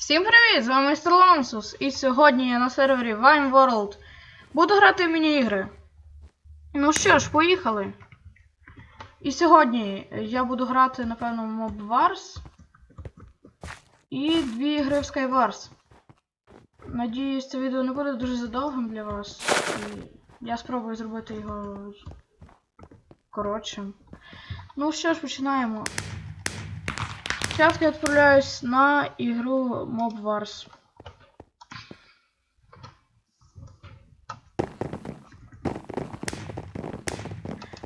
Всім привіт! З вами містер Лансус. І сьогодні я на сервері Vine World. Буду грати в міні-ігри. Ну що ж, поїхали. І сьогодні я буду грати, напевно, Mob Wars. І дві ігри в Skywars. Надіюсь, це відео не буде дуже задовгим для вас. І я спробую зробити його коротшим. Ну що ж, починаємо. Сейчас я відправляюсь на ігру Mob Wars.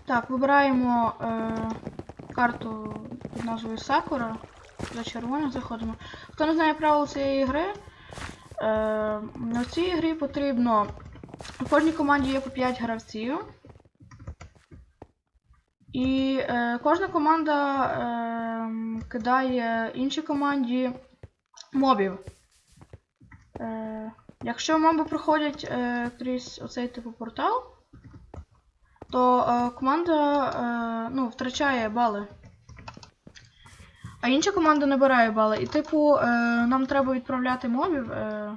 Так, вибираємо е, карту під назвою Сакура. За червоним заходимо. Хто не знає правил цієї гри, е, на цій грі потрібно. У кожній команді є по 5 гравців. І е, кожна команда е, кидає іншій команді мобів. Е, якщо моби проходять е, крізь оцей типу портал, то е, команда е, ну, втрачає бали. А інша команда набирає бали. І, типу, е, нам треба відправляти мобів. Е,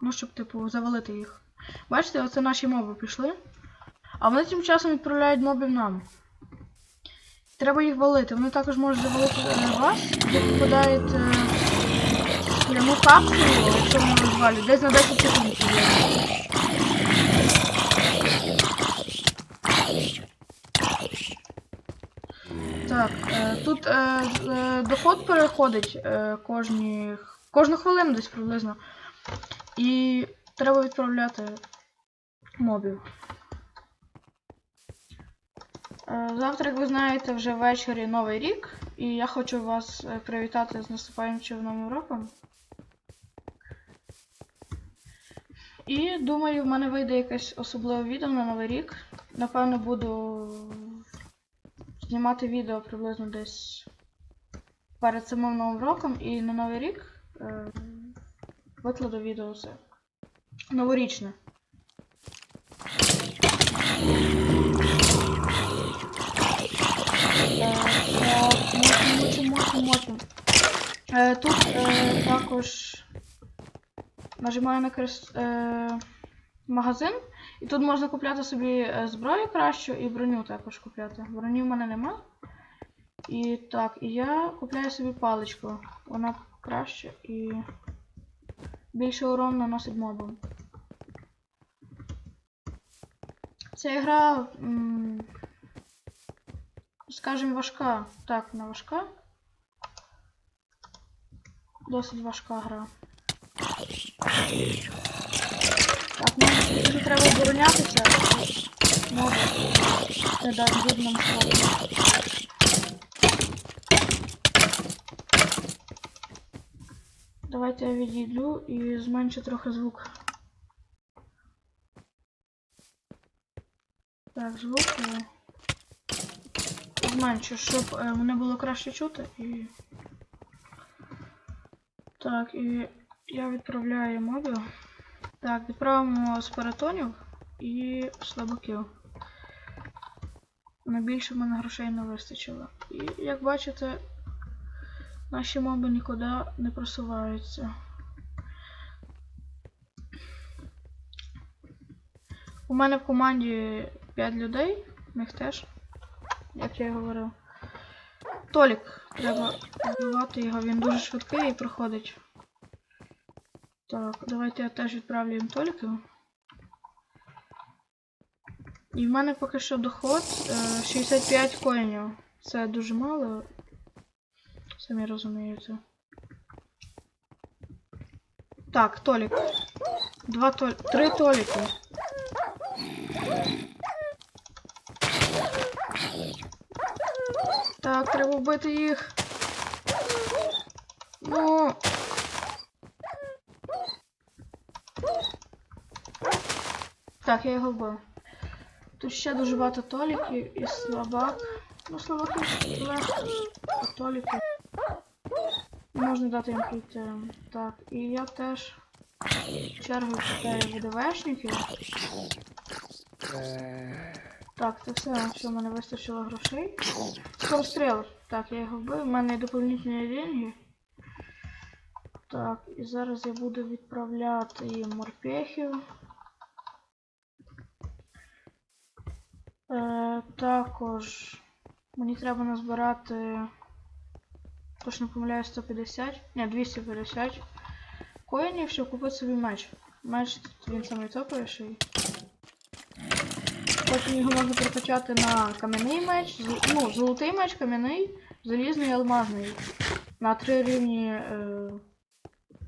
ну, щоб, типу, завалити їх. Бачите, оце наші моби пішли. А вони тим часом відправляють мобів нам. Треба їх валити. Вони також можуть завалити е, вас, ви попадаєте в пряму капсулу, якщо вони розвалюють, десь на 10 секунд. Так, е, тут е, е, доход переходить е, кожні, кожну хвилину десь приблизно. І треба відправляти мобів. Е, Завтра, як ви знаєте, вже ввечері Новий рік, і я хочу вас е, привітати з наступаючим новим роком. І думаю, в мене вийде якесь особливе відео на Новий рік. Напевно, буду знімати відео приблизно десь перед самим Новим роком і на Новий рік е, викладу відео це новорічне. Е, так, мочим. Е, Тут е, також нажимаю на крес... е, магазин, і тут можна купляти собі е, зброю кращу і броню також купляти. Броні в мене нема. І так, і я купляю собі паличку. Вона краще і більше урон наносить мобам. Ця гра, скажімо, важка. Так, вона важка. Досить важка гра. Так, мені дуже треба оборонятися. Моби. Це буде нам слабо. Давайте я відійду і зменшу трохи звук. Так, звук я зменшу, щоб е, мене було краще чути і. Так, і я відправляю мобів. Так, відправимо з паратонів і слабаків. На більше в мене грошей не вистачило. І як бачите, наші моби нікуди не просуваються. У мене в команді 5 людей, в них теж, як я і говорив. Толік, треба вбивати його, він дуже швидкий і проходить. Так, давайте я теж відправлю їм Толіків. І в мене поки що доход е, 65 коїнів. Це дуже мало. Самі розумієте. Так, Толік. Два толі... Три Толіки. Так, треба вбити їх. Ну. Так, я його вбив. Тут ще дуже багато толіків і слабак. Ну, слабаки легко, толіки. Можна дати їм прийти. Так, і я теж чергу чекаю ВДВшників. Так, це все, що в мене вистачило грошей. Скоростріл. Так, я його вбив, в мене є доповнительні деньги. Так, і зараз я буду відправляти морпехів. Е, також мені треба назбирати. Точно помиляю 150. Ні, 250 коїнів, щоб купити собі меч. Меч він самий топовіший. Потім його можна прокачати на кам'яний меч, ну, золотий меч, кам'яний, залізний і алмазний. На три рівні. Е,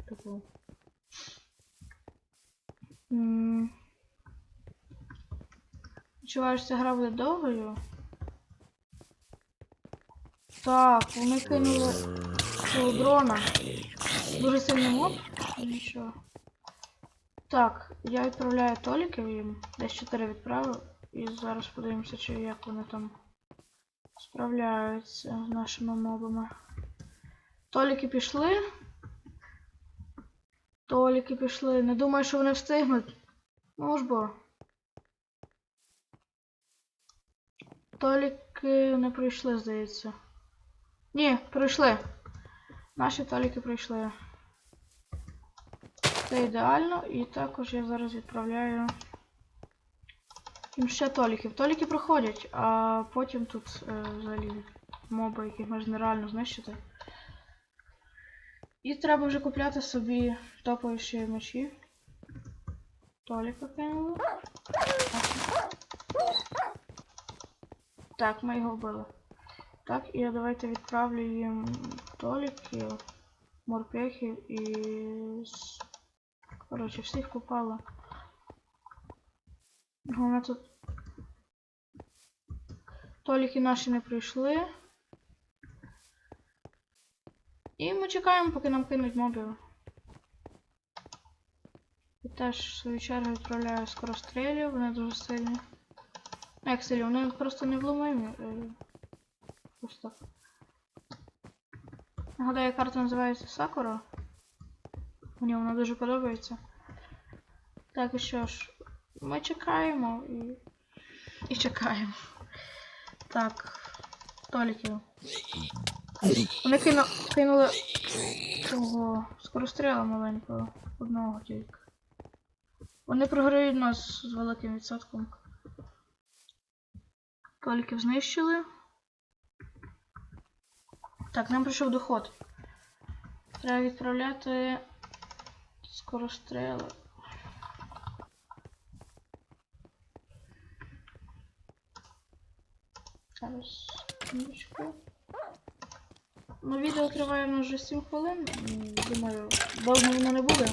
типу. Відчуваєш, ця гра буде довгою. Так, вони кинули цього дрона. Дуже сильний моб. Нічого. Так, я відправляю толіків їм. Десь 4 відправив. І зараз подивимося, чи як вони там справляються з нашими мобами. Толіки пішли. Толіки пішли. Не думаю, що вони встигнуть. Ну ж бо. Толіки не пройшли, здається. Ні, пройшли. Наші толіки пройшли. Це ідеально. І також я зараз відправляю. Їм ще толіків. Толіки проходять, а потім тут е, взагалі моби, яких можна нереально знищити. І треба вже купляти собі топовіші мечі. Толіка кинули. Так, ми його вбили. Так, і давайте відправлю їм толіків, морпехів і. Коротше, всіх попало. Головне тут. Толіки наші не прийшли. І ми чекаємо, поки нам кинуть мобів. І теж в свою чергу відправляю скорострелів, вони дуже сильні. Ну, як сильні, вони просто невломимі. е, Ось так. Нагадаю, карта називається Сакура. Мені вона дуже подобається. Так, і що ж, ми чекаємо і. І чекаємо. Так. Толіків. Вони кину... кинули цього скоростріла маленького. Одного тільки. Вони програють нас з великим відсотком. Толіків знищили. Так, нам прийшов доход. Треба відправляти скоростріли. Зараз секундочку. Ну, відео триває в нас вже 7 хвилин. Думаю, довго воно не буде.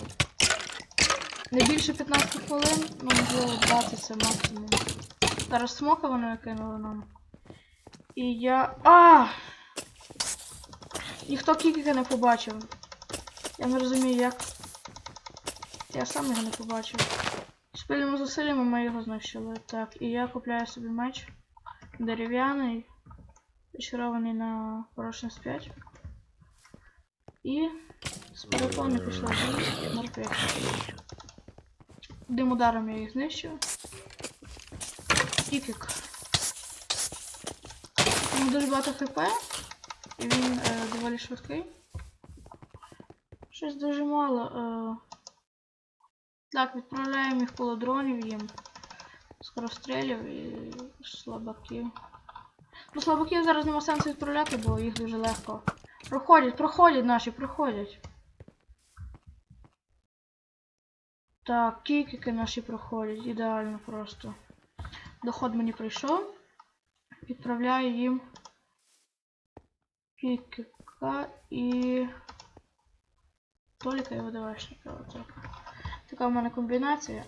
Не більше 15 хвилин, ну можливо 20 це максимум. Зараз смока вони кинули нам. І я. А! Ніхто кікіка не побачив. Я не розумію як. Я сам його не побачив. Спільними зусиллями ми його знищили. Так, і я купляю собі меч. Дерев'яний. Зачарований на порошне 5. І з перепони пішла в морпех. Дим ударом я їх знищив. Кікік. Йому дуже багато хп. І він е, доволі швидкий. Щось дуже мало. Е... Так, відправляємо їх колодронів їм. Скорострелів і слабаків. Ну, слабаків зараз нема сенсу відправляти, бо їх дуже легко. Проходять, проходять наші, проходять. Так, кікіки наші проходять, ідеально просто. Доход мені прийшов. Відправляю їм кікіка і Толіка і. Отак. Така в мене комбінація.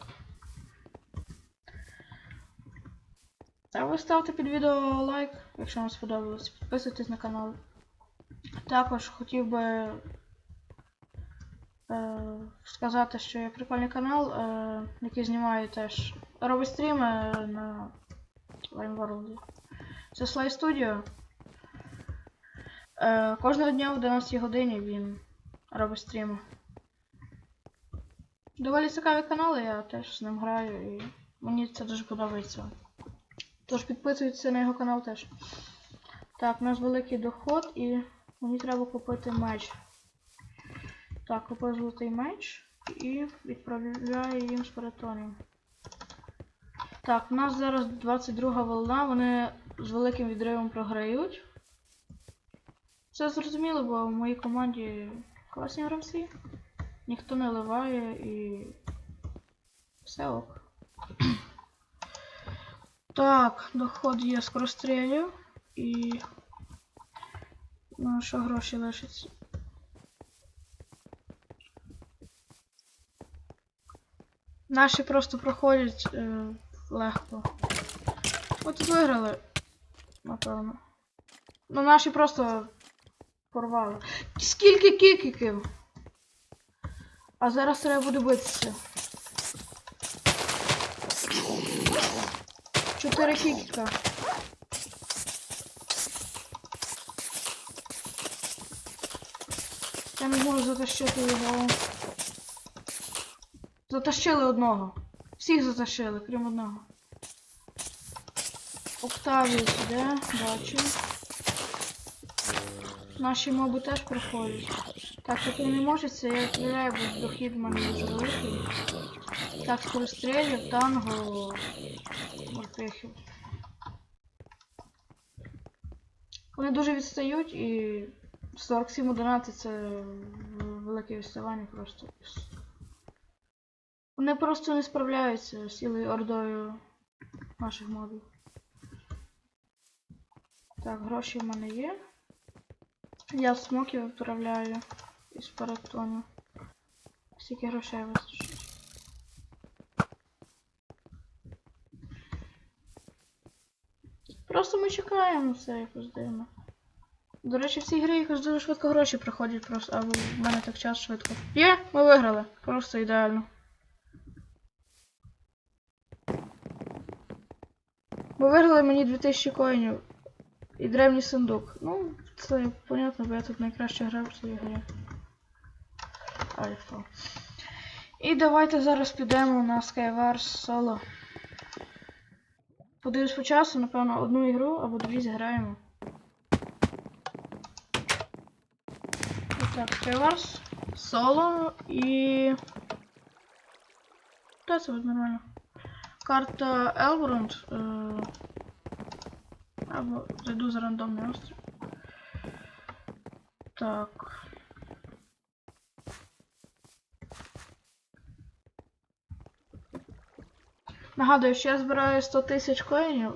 А ви ставте під відео лайк, якщо вам сподобалось. Підписуйтесь на канал. Також хотів би е, сказати, що є прикольний канал, е, який знімає теж. Робить стріми на Lime World. Це Sly Studio. Е, кожного дня в 11 годині він робить стріми. Доволі цікавий канал, я теж з ним граю і мені це дуже подобається. Тож підписуйтесь на його канал теж. Так, у нас великий доход і мені треба купити меч. Так, купив золотий меч і відправляю їм з перетоном. Так, у нас зараз 22 волна, вони з великим відривом програють. Це зрозуміло, бо в моїй команді класні гравці. Ніхто не ливає і. Все ок. Так, доход є скорострілів і. Ну, що гроші лишаться. Наші просто проходять е, легко. От виграли, напевно. Ну, наші просто порвали. Скільки кікіків? А зараз треба буде битися. Кікіка. Я не можу затащити його. Затащили одного. Всіх затащили, крім одного. Октавію сюди, бачу. Наші моби теж проходять. Так, таке не може, це я відправляю, бо дохід в мене дуже. Так, скорострілів, танго, морпехів. Вони дуже відстають і 47-11 це велике відставання просто. Вони просто не справляються з цілою ордою наших мобів. Так, гроші в мене є. Я смоків відправляю із паратону. Скільки грошей вистачить. Просто ми чекаємо це якось дивно. До речі, в цій грі якось дуже швидко гроші приходять просто, або в мене так час швидко. Є, ми виграли. Просто ідеально. Ви виграли мені 2000 коїнів і древній сундук. Ну, це понятно, бо я тут найкраще грав в цій грі. Альфа. І давайте зараз підемо на Skywars Solo. Подивлюсь по часу, напевно, одну ігру або дві зіграємо. Так, Skywars Solo і. Та це буде нормально. Карта Елбрунд. Або зайду за рандомний острів. Так. Нагадую, що я збираю 100 тисяч коїнів,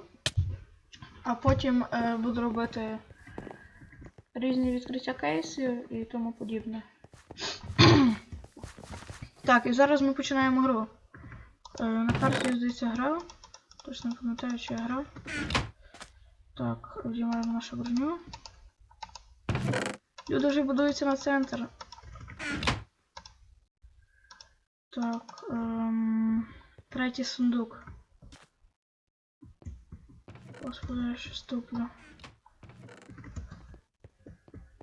а потім е, буду робити різні відкриття кейсів і тому подібне. так, і зараз ми починаємо гру. Е, на карті, здається, грав. Точно не пам'ятаю, що я грав. Так, вдіваємо нашу броню. Люди вже будуються на центр. Так, ем, третій сундук. Господи, я ще ступлю.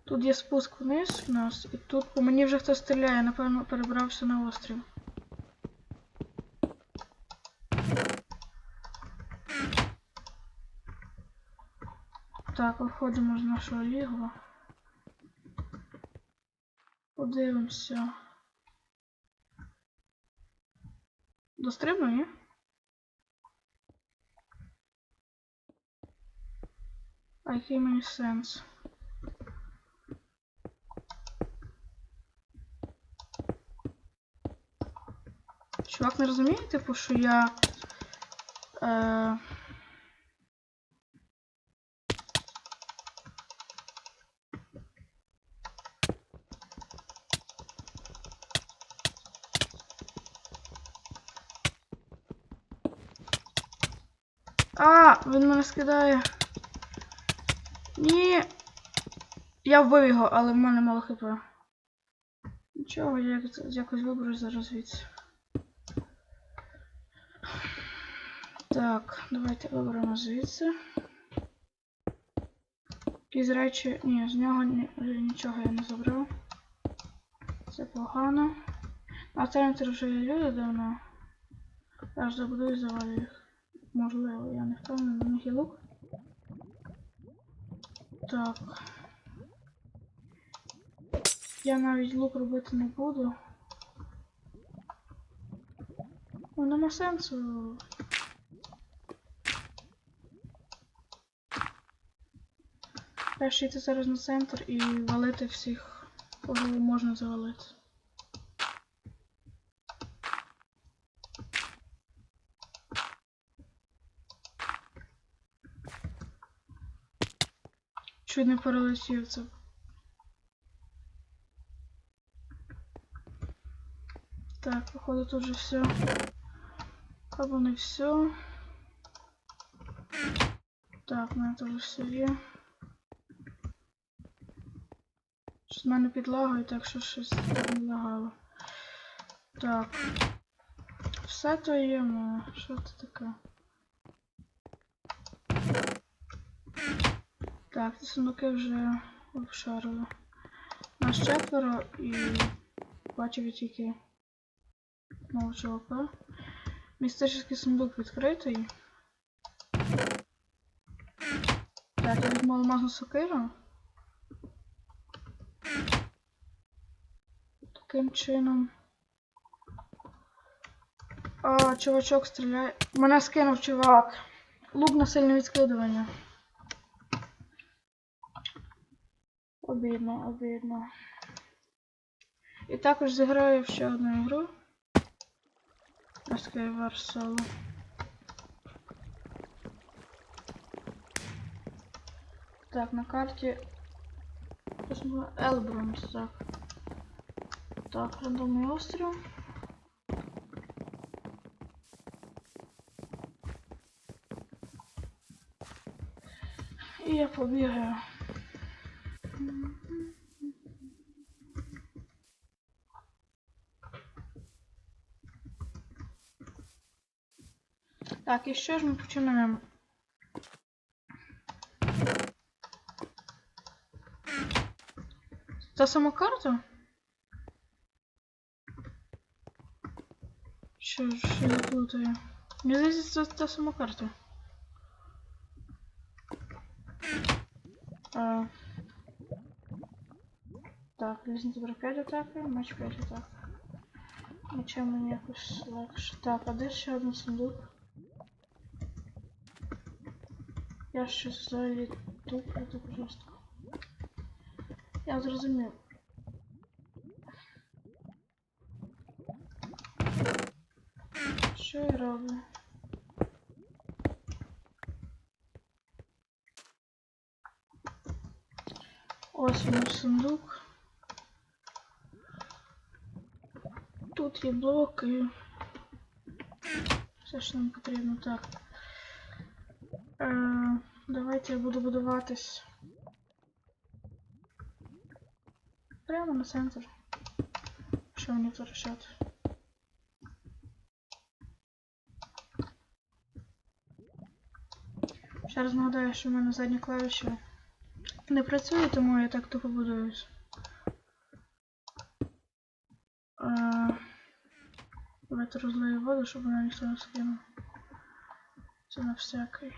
Тут є спуск вниз у нас, і тут по мені вже хтось стріляє, напевно, перебрався на острів. Так, виходимо з нашого лігва. Подивимося. Дострибну, ні? А який мені сенс? Чувак не розуміє, типу, що я. Е... А, він мене скидає. Ні. Я вбив його, але в мене мало хп. Нічого, я якось- виберу зараз звідси. Так, давайте виберемо звідси. Якісь речі. Ні, з нього ні, нічого я не забрав. Це погано. На центрі вже є люди давно. Я ж забуду і завалю їх. Можливо, я не впевнений, на лук. Так. Я навіть лук робити не буду. Ну, нема сенсу. Краще йти зараз на центр і валити всіх, кого можна завалити. Чуть не перелетів це. Так, походу тут же все. Або не все. Так, у мене теж все є. Щось в мене підлагою, так що щось не лагало. Так. Все то є, мене. Що це таке? Так, ці сундуки вже обшарили. Нас четверо і бачив я тільки нового чувака. Містичний сундук відкритий. Так, я візьму алмазну сокиру. Таким чином. А, чувачок стріляє. Мене скинув чувак. Лук на сильне відскидування. Обідно, обідно. І також зіграю ще одну ігру. На Skyward Solo. Так, на карті. Елбрунс, так. Так, рандомний острів. І я побігаю. Так, і що ж ми починаємо? Та сама карта? Що ж, я плутаю? Мені здається, це та сама карта. А... Так, різні добре 5 атаки, меч 5 атак. Мечем мені якось легше. Так, а де ще один сундук? Я щось взагалі туплю так жорстко. Я зрозумів. Що я роблю? Ось наш сундук. Тут є блоки. Все, що нам потрібно, так. Е, давайте я буду будуватись. Прямо на центр. Що мені тут рішати? Ще раз нагадаю, що в мене задні клавіші не працює, тому я так тупо будуюсь. Е, Давайте розлию воду, щоб вона ніхто не скинув. Це на всякий.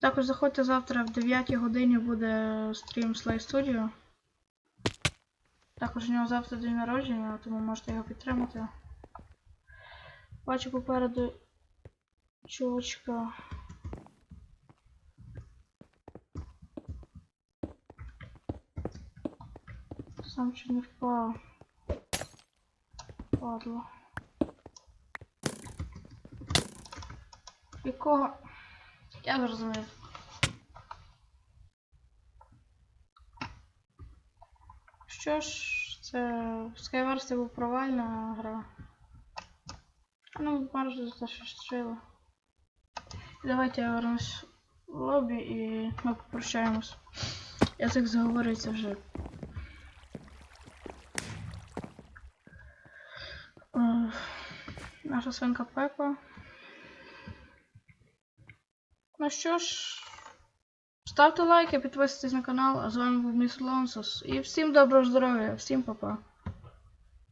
Також заходьте завтра в 9 годині буде стрім Slay Studio. Також у нього завтра день народження, тому можете його підтримати. Бачу попереду чувачка. Сам чуть не впав. Падло. Якого? Я зрозумів. Що ж, це Skywars це був провальна гра. Ну, може за те, що щило. Давайте я вернусь в лобі і ми попрощаємось. Язик заговориться вже. Е, Наша свинка Пепа. Що ж, ставте лайки, підписуйтесь на канал, а з вами був Міс Лонсос. І всім доброго здоров'я, всім па-па.